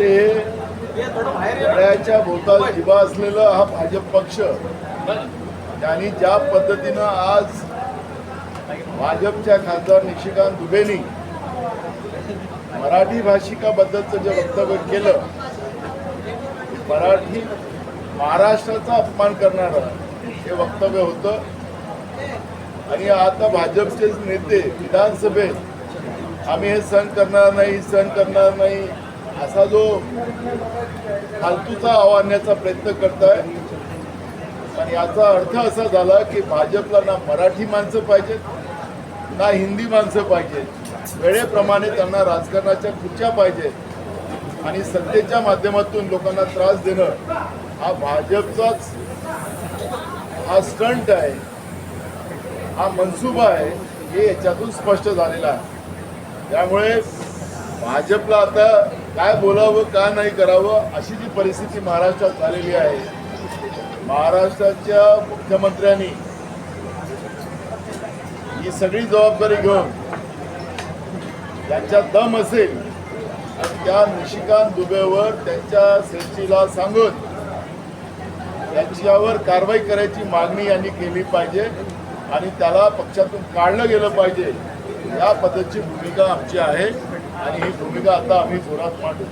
असे हे भोवताल जिबा असलेला हा भाजप पक्ष त्यांनी ज्या पद्धतीनं आज भाजपच्या खासदार निशिकांत दुबेनी मराठी भाषिकाबद्दलचं जे वक्तव्य केलं मराठी महाराष्ट्राचा अपमान करणारं हे वक्तव्य होतं. आणि आता भाजपचे नेते विधानसभेत आम्ही हे सहन करणार नाही सहन करणार नाही असा जो फालतूचा आव्हानण्याचा प्रयत्न करताय आणि याचा अर्थ असा झाला की भाजपला ना मराठी माणसं पाहिजेत ना हिंदी माणसं पाहिजेत. वेळेप्रमाणे त्यांना राजकारणाच्या खुर्च्या पाहिजेत. आणि सत्तेच्या माध्यमातून लोकांना त्रास देणं हा भाजपचाच हा स्टंट आहे. हा मनसुबा आहे हे याच्यातून स्पष्ट झालेला आहे. त्यामुळे भाजपला आता काय बोलावं का नाही करावं अशी जी परिस्थिती महाराष्ट्रात झालेली आहे. महाराष्ट्राच्या मुख्यमंत्र्यांनी ही सगळी जबाबदारी घेऊन त्यांच्या दम असेल त्या निशिकांत दुबेवर त्यांच्या सेफ्टीला सांगून त्यांच्यावर कारवाई करायची मागणी यांनी केली पाहिजे आणि त्याला पक्षातून काढलं गेलं पाहिजे. या पद्धतीची भूमिका आमची आहे. आणि ही भूमिका आता आम्ही जोरात मांडू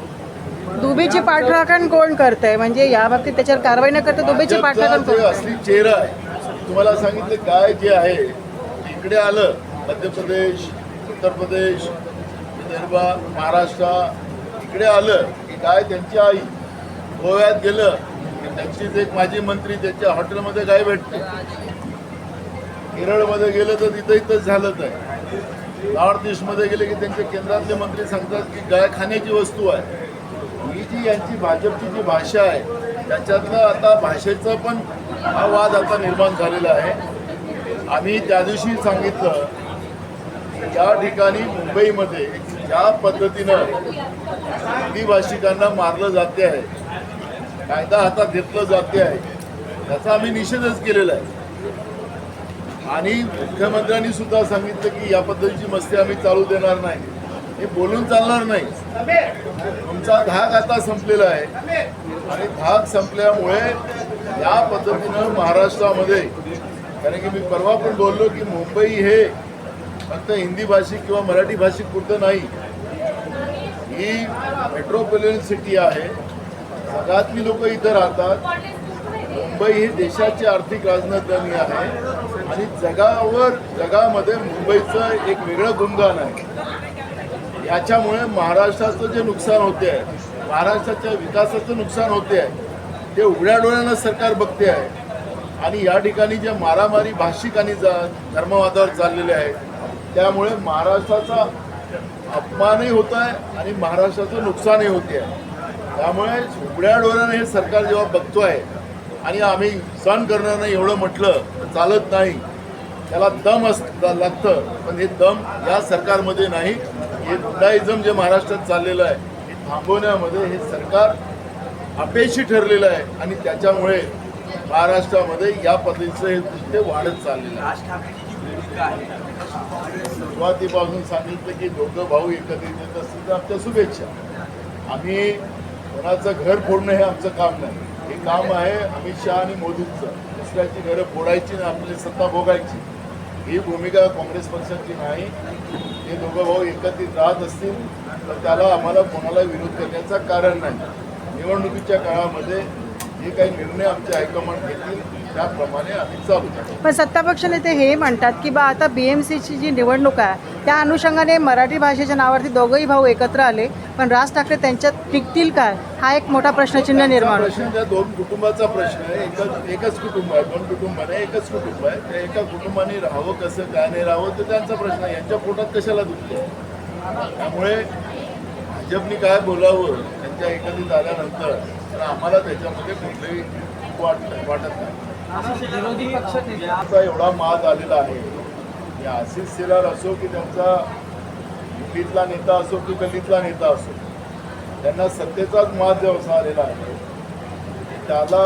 दुबेची पाठराखण कोण करतंय? म्हणजे या बाबतीत त्याच्यावर कारवाई न करता दुबेची पाठराखण कोण? असली चेहरा आहे तुम्हाला सांगितलं काय जे आहे इकडे आलं. मध्य प्रदेश उत्तर प्रदेश विदर्भ महाराष्ट्र इकडे आलं की काय त्यांची आई गोव्यात गेलं की त्यांचीच एक माजी मंत्री त्यांच्या हॉटेलमध्ये काय भेटते. केरळमध्ये गेलं तर तिथं इथंच झालंच आहे नॉर्थ ईस्टमध्ये गेले की त्यांचे केंद्रातले मंत्री सांगतात की गाय खाण्याची वस्तू आहे. ही जी यांची भाजपची जी भाषा आहे त्याच्यातलं आता भाषेचं पण हा वाद आता निर्माण झालेला आहे. आम्ही त्या दिवशी सांगितलं या ठिकाणी मुंबईमध्ये ज्या पद्धतीनं हिंदी भाषिकांना मारलं जाते आहे कायदा हातात घेतलं जाते आहे त्याचा आम्ही निषेधच केलेला आहे. आणि मुख्यमंत्र्यांनी सुद्धा सांगितलं की या पद्धतीची मस्ती आम्ही चालू देणार नाही. हे बोलून चालणार नाही. तुमचा धाक आता संपलेला आहे. आणि धाक संपल्यामुळे या पद्धतीनं महाराष्ट्रामध्ये कारण की मी परवा पण बोललो की मुंबई हे फक्त हिंदी भाषिक किंवा मराठी भाषिक पुरतं नाही. ही मेट्रोपॉलिटन सिटी आहे. जगातली लोक इथं राहतात. मुंबई ही देशाची आर्थिक राजधानी आहे. आणि जगावर जगामध्ये मुंबईचं एक वेगळं गुणगान आहे. याच्यामुळे महाराष्ट्राचं जे नुकसान होते आहे महाराष्ट्राच्या विकासाचं नुकसान होते आहे ते उघड्या डोळ्यानं सरकार बघते आहे आणि या ठिकाणी जे मारामारी भाषिक आणि जा धर्मवादावर चाललेले आहेत त्यामुळे महाराष्ट्राचा अपमानही होत आहे आणि महाराष्ट्राचं नुकसानही होते आहे त्यामुळे उघड्या डोळ्यानं हे सरकार जेव्हा बघतो आहे आणि आम्ही सहन करणार नाही एवढं म्हटलं तर चालत नाही. त्याला दम अस लागतं. पण हे दम या सरकारमध्ये नाही. हे गुंडाईझम जे महाराष्ट्रात चाललेलं आहे हे थांबवण्यामध्ये हे सरकार अपयशी ठरलेलं आहे. आणि त्याच्यामुळे महाराष्ट्रामध्ये या पद्धतीचं हे कृत्य वाढत चाललेलं आहे. आहे सुरुवातीपासून सांगितलं की दोघं भाऊ एकत्रित येत असतील तर आमच्या शुभेच्छा. आम्ही कोणाचं घर फोडणं हे आमचं काम नाही. हे काम आहे अमित शहा आणि मोदींचं. दुसऱ्याची घरं फोडायची आणि आपली सत्ता भोगायची. ही भूमिका काँग्रेस पक्षाची नाही. हे दोघं भाऊ एकत्रित राहत असतील तर त्याला आम्हाला कोणाला विरोध करण्याचं कारण नाही. निवडणुकीच्या काळामध्ये जे काही निर्णय आमचे हायकमांड घेतील त्याप्रमाणे आम्ही चालू करू पण सत्तापक्ष नेते हे म्हणतात की बा आता बी एम सीची जी निवडणूक आहे त्या अनुषंगाने मराठी भाषेच्या नावावरती दोघंही भाऊ एकत्र आले. पण राज ठाकरे त्यांच्यात टिकतील काय? हा एक मोठा प्रश्नचिन्ह निर्माण होतो. प्रश्न त्या दोन कुटुंबाचा प्रश्न आहे. एकच एकच कुटुंब आहे दोन कुटुंब नाही एकच कुटुंब आहे. त्या एका कुटुंबाने राहावं कसं काय नाही राहावं तर त्यांचा प्रश्न आहे. यांच्या पोटात कशाला दुखते त्यामुळे भाजपनी काय बोलावं त्यांच्या एकत्रित आल्यानंतर तर आम्हाला त्याच्यामध्ये कुठलंही वाट वाटत नाही. त्यांचा एवढा माज आलेला आहे की आशिष सिरार असो की त्यांचा दिल्लीतला नेता असो की गल्लीतला नेता असो त्यांना सत्तेचाच माज व्यवसाय आलेला आहे त्याला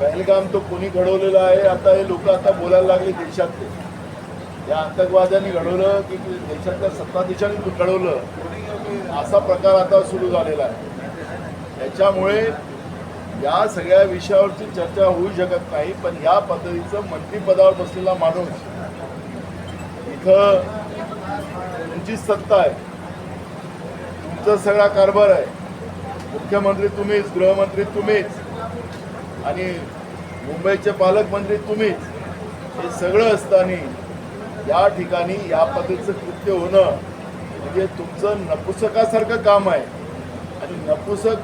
पहलगाम तो कोणी घडवलेला आहे? आता हे लोक आता बोलायला लागले देशातले. या आतंकवाद्यांनी घडवलं की देशातल्या सत्ताधीशांनी घडवलं असा प्रकार आता सुरू झालेला आहे. त्याच्यामुळे या सगळ्या विषयावरची चर्चा होऊ शकत नाही पण या पद्धतीचं मंत्रिपदावर बसलेला माणूस इथं तुमची सत्ता आहे. तुमचा सगळा कारभार आहे. मुख्यमंत्री तुम्हीच गृहमंत्री तुम्हीच आणि मुंबईचे पालकमंत्री तुम्हीच. हे सगळं असताना या ठिकाणी या पद्धतीचं कृत्य होणं म्हणजे तुमचं नपुसकासारखं काम आहे. आणि नपुसक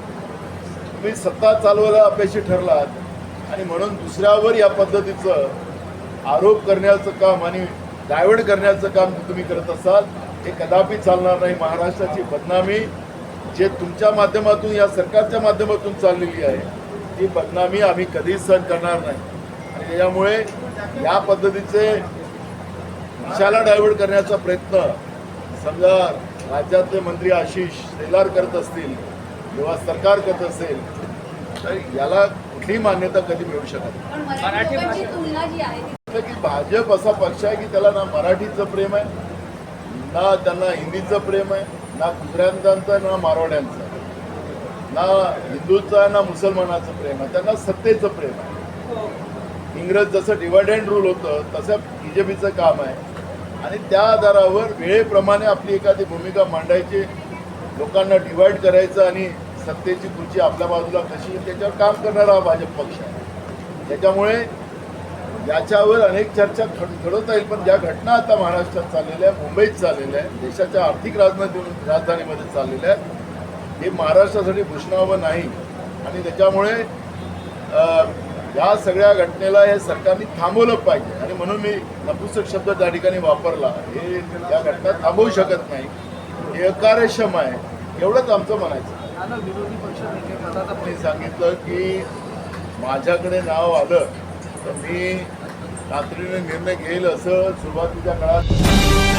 तुम्ही सत्ता चालवायला अपयशी ठरलात आणि म्हणून दुसऱ्यावर या पद्धतीचं आरोप करण्याचं काम आणि डायव्हर्ट करण्याचं काम तुम्ही करत असाल हे कदापि चालणार नाही. महाराष्ट्राची बदनामी जे तुमच्या माध्यमातून या सरकारच्या माध्यमातून चाललेली आहे ती बदनामी आम्ही कधीच सहन करणार नाही. आणि त्याच्यामुळे या पद्धतीचे दिशाला डायव्हर्ट करण्याचा प्रयत्न? समजा राज्यातले मंत्री आशिष शेलार करत असतील किंवा सरकार करत असेल तर याला कुठलीही मान्यता कधी मिळू शकत की भाजप असा पक्ष आहे की त्याला ना मराठीचं प्रेम आहे ना त्यांना हिंदीचं प्रेम आहे ना गुजरात्यांचं ना मारवाड्यांचं. ना हिंदूचं ना मुसलमानाचं प्रेम आहे त्यांना सत्तेचं प्रेम आहे. इंग्रज जसं डिवाइड अँड रूल होतं तसं बी जे पीचं काम आहे. आणि त्या आधारावर वेळेप्रमाणे आपली एखादी भूमिका मांडायची लोकांना डिवाइड करायचं आणि सत्तेची खुर्ची आपल्या बाजूला कशी त्याच्यावर काम करणारा हा भाजप पक्ष आहे. त्याच्यामुळे याच्यावर अनेक चर्चा घड- घडवता येईल पण ज्या घटना आता महाराष्ट्रात चाललेल्या आहेत मुंबईत चाललेल्या आहेत देशाच्या आर्थिक राजधानी राजधानीमध्ये चाललेल्या आहेत हे महाराष्ट्रासाठी भूषणावं नाही. आणि त्याच्यामुळे या सगळ्या घटनेला हे सरकारने थांबवलं पाहिजे. आणि म्हणून मी नपुसक शब्द त्या ठिकाणी वापरला. हे या घटना थांबवू शकत नाही. हे अकार्यक्षम आहे. एवढंच आमचं म्हणायचं. विरोधी पक्षाने मी सांगितलं की माझ्याकडे नाव आलं तर मी तातडीने निर्णय घेईल असं सुरुवातीच्या काळात